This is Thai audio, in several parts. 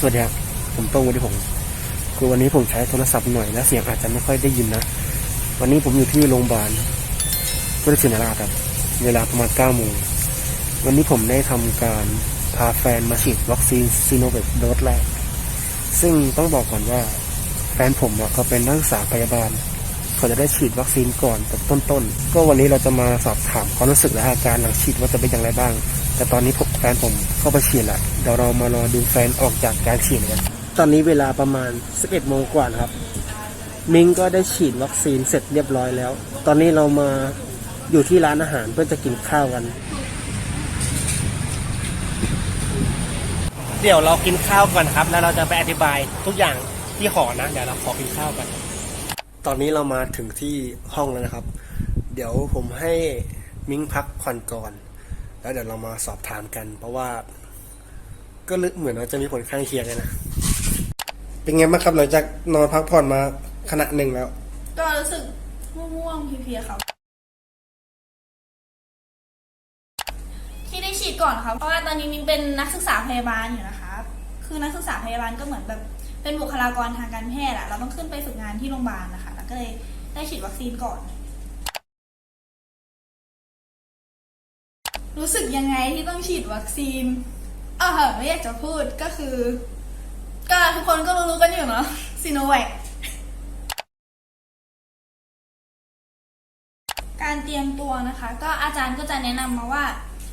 สวัสดีครับ ผมโต้งวันนี้ผมคือวันนี้ผมใช้โทรศัพท์หน่อยและเสียงอาจจะไม่ค่อยได้ยินนะ วันนี้ผมอยู่ที่โรงพยาบาลพุทธชินราชครับ เวลาประมาณ9โมง วันนี้ผมได้ทำการพาแฟนมาฉีดวัคซีนซีโนแวคโดสแรก ซึ่งต้องบอกก่อนว่า แฟนผมเขาเป็นนักศึกษาพยาบาล เขาจะได้ฉีดวัคซีนก่อนแบบต้นๆ ก็วันนี้เราจะมาสอบถามความรู้สึกและอาการหลังฉีดว่าจะเป็นอย่างไรบ้าง แต่ตอนนี้ผมแฟนผมเข้าไปฉีดแล้วเดี๋ยวเรามารอดูแฟนออกจากการฉีดกันตอนนี้เวลาประมาณ 11โมงกว่าครับ มิงก็ได้ฉีดวัคซีนเสร็จเรียบร้อยแล้ว ตอนนี้เรามาอยู่ที่ร้านอาหารเพื่อจะกินข้าวกัน เดี๋ยวเรากินข้าวก่อนครับ แล้วเราจะไปอธิบายทุกอย่างที่หอนะ เดี๋ยวเราขอกินข้าวกัน ตอนนี้เรามาถึงที่ห้องแล้วนะครับ เดี๋ยวผมให้มิ้งพักผ่อนก่อน แล้วเดี๋ยวเรามาสอบถามกัน เพราะว่า ก็เหมือนว่าจะมีผลข้างเคียงเลยนะ เป็นไงบ้างครับหลังจากนอนพักผ่อนมาขณะหนึ่งแล้ว ก็รู้สึกง่วงๆเพลียๆครับที่ได้ฉีดก่อนครับ เพราะว่าตอนนี้มินเป็นนักศึกษาพยาบาลอยู่นะคะคือนักศึกษาพยาบาลก็เหมือนแบบ เป็นบุคลากรทางการแพทย์อะเราต้องขึ้นไปฝึกงานที่โรงพยาบาลนะคะ แล้วก็เลยได้ฉีดวัคซีนก่อน รู้สึกยังไงที่ต้องฉีดวัคซีนเออไม่อยากจะพูดก็คือ ก็ทุกคนก็รู้ๆกันอยู่เนาะซีโนแวคการเตรียมตัวนะคะ ก็อาจารย์ก็จะแนะนำมาว่า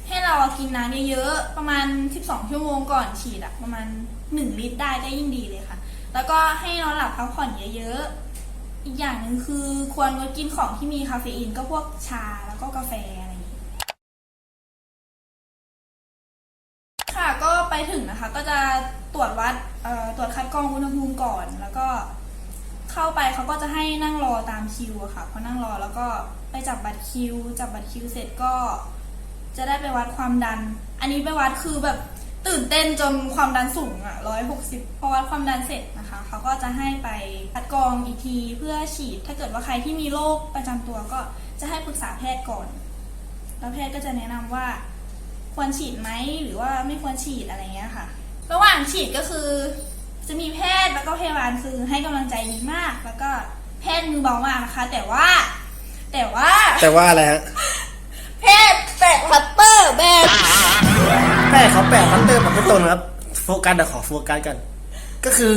ให้เรากินน้ำเยอะๆ ประมาณ 12 ชั่วโมงก่อนฉีดอะประมาณ 1 ลิตรได้ก็ยิ่งดีเลยค่ะ แล้วก็ให้นอนหลับพักผ่อนเยอะๆ อีกอย่างหนึ่งคือควรงดกินของที่มีคาเฟอีนก็พวกชาแล้วก็กาแฟอะไรอย่างนี้ ค่ะก็ไปถึงนะคะ ก็จะตรวจวัดตรวจคัดกรองอุณหภูมิก่อนแล้วก็เข้าไปเขาก็จะให้นั่งรอตามคิวอะค่ะพอนั่งรอแล้วก็ไปจับบัตรคิว จับบัตรคิวเสร็จก็ จะได้ไปวัดความดัน อันนี้ไปวัดคือแบบตื่นเต้นจนความดันสูงอะร้อยหกสิบพอวัดความดันเสร็จนะคะเขาก็จะให้ไปคัดกรองอีกทีเพื่อฉีด ถ้าเกิดว่าใครที่มีโรคประจำตัวก็จะให้ปรึกษาแพทย์ก่อน แล้วแพทย์ก็จะแนะนำว่าควรฉีดไหมหรือว่าไม่ควรฉีดอะไรเงี้ยค่ะ ระหว่างฉีดก็คือจะมีแพทย์แล้วก็พยาบาลคือให้กำลังใจดีมาก แล้วก็แพทย์มือเบามากนะคะ แต่ว่า แต่ว่าแต่ว่าอะไรฮะ เขาแปะคัตเตอร์แบบไม่ตรงนะครับ โฟกัสเดี๋ยวขอโฟกัสกัน ก็คือ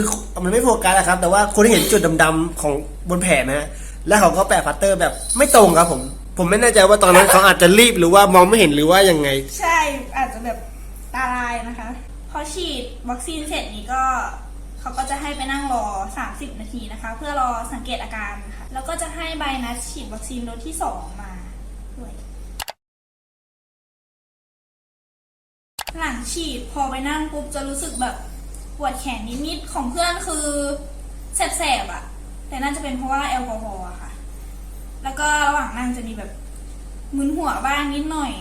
มันไม่โฟกัสนะครับ แต่ว่าคุณเห็นจุดดำๆของบนแผลไหมฮะแล้วเขาก็แปะคัตเตอร์แบบไม่ตรงครับผม ผมไม่แน่ใจว่าตอนนั้นเขาอาจจะรีบหรือว่ามองไม่เห็นหรือว่ายังไง ใช่อาจจะแบบตาลายนะคะ พอฉีดวัคซีนเสร็จนี้ก็เขาก็จะให้ไปนั่งรอ 30 นาทีนะคะ เพื่อรอสังเกตอาการค่ะแล้วก็จะให้ใบนัดฉีดวัคซีนโดสที่ 2 มาด้วย หลังฉีดพอไปนั่งปุ๊บจะรู้สึกแบบปวดแขนนิดๆของเพื่อนคือแสบๆอะแต่น่าจะเป็นเพราะว่าแอลกอฮอล์อะค่ะ แล้วก็ระหว่างนั่งจะมีแบบมึนหัวบ้างนิดหน่อย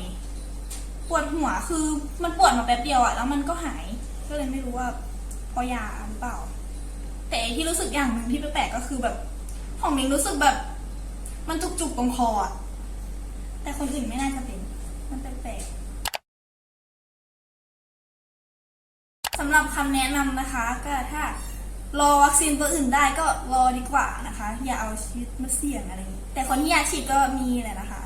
ปวดหัวคือมันปวดมาแป๊บเดียวอะแล้วมันก็หายก็เลยไม่รู้ว่าเพราะยาหรือเปล่า แต่ที่รู้สึกอย่างหนึ่งที่แปลกๆก็คือแบบ ของมิงรู้สึกแบบ มันจุกๆตรงคออะแต่คนอื่นไม่น่าจะเป็น มันแปลกๆำหรับคำแนะนำนะคะก็ถ้ารอวัคซีนตัวอื่นได้ก็รอดีกว่านะคะ อย่าเอาชีวิตมาเสี่ยงอะไรอย่างนี้แต่คนที่อยากฉีดก็มีแหละนะคะ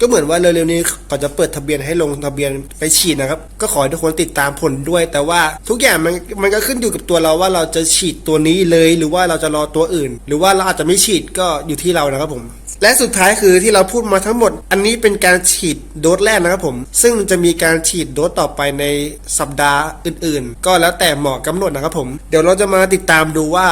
ก็เหมือนว่าเร็วๆนี้เขาจะเปิดทะเบียนให้ลงทะเบียนไปฉีดนะครับ ก็ขอให้ทุกคนติดตามผลด้วย แต่ว่าทุกอย่างมันมันก็ขึ้นอยู่กับตัวเราว่าเราจะฉีดตัวนี้เลย หรือว่าเราจะรอตัวอื่น หรือว่าเราอาจจะไม่ฉีดก็อยู่ที่เรานะครับผมและสุดท้ายคือที่เราพูดมาทั้งหมด อันนี้เป็นการฉีดโดสแรกนะครับผม ซึ่งจะมีการฉีดโดสต่อไปในสัปดาห์อื่นๆ ก็แล้วแต่หมอกำหนดนะครับผม เดี๋ยวเราจะมาติดตามดูว่า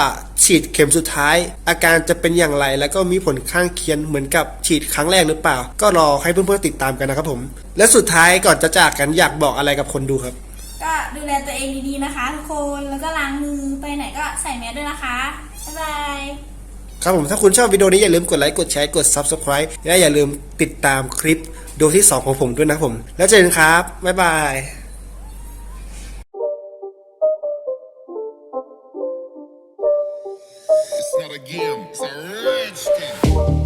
ฉีดเข็มสุดท้าย อาการจะเป็นอย่างไร แล้วก็มีผลข้างเคียงเหมือนกับฉีดครั้งแรกหรือเปล่า ก็รอให้เพื่อนๆติดตามกันนะครับผม และสุดท้ายก่อนจะจากกันอยากบอกอะไรกับคนดูครับ ก็ดูแลตัวเองดีๆนะคะทุกคนแล้วก็ล้างมือไปไหนก็ใส่แมสด้วยนะคะบ๊ายบายครับผมถ้าคุณชอบวิดีโอนี้อย่าลืมกดไลค์กดแชร์กด Subscribe และอย่าลืมติดตามคลิปดูที่ 2 ของผมด้วยนะครับผม แล้วเจอกันครับบ๊ายบาย again. It's a redskin.